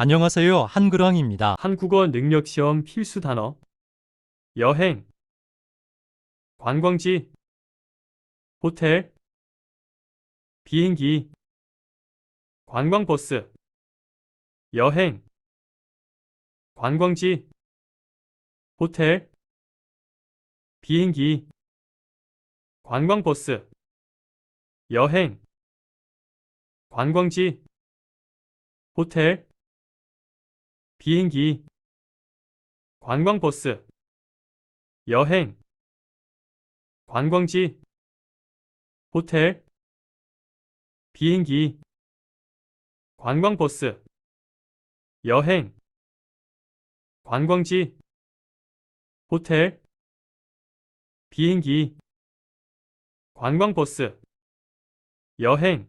안녕하세요. 한글왕입니다. 한국어 능력 시험 필수 단어. 여행, 관광지, 호텔, 비행기, 관광버스, 여행, 관광지, 호텔, 비행기, 관광버스, 여행, 관광지, 호텔, 비행기, 관광버스, 여행, 관광지, 호텔, 비행기, 관광버스, 여행, 관광지, 호텔, 비행기, 관광버스, 여행,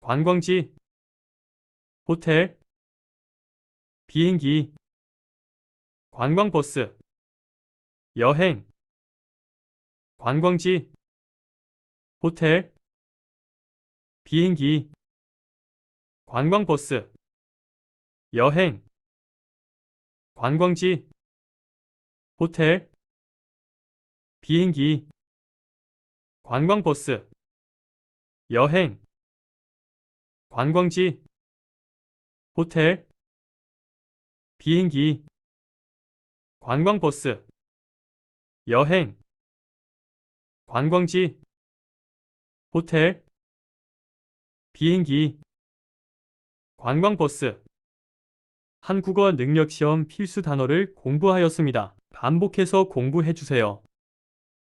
관광지, 호텔, 비행기, 관광버스, 여행, 관광지, 호텔, 비행기, 관광버스, 여행, 관광지, 호텔, 비행기, 관광버스, 여행, 관광지, 호텔, 비행기, 관광버스, 여행, 관광지, 호텔, 비행기, 관광버스. 한국어 능력 시험 필수 단어를 공부하였습니다. 반복해서 공부해 주세요.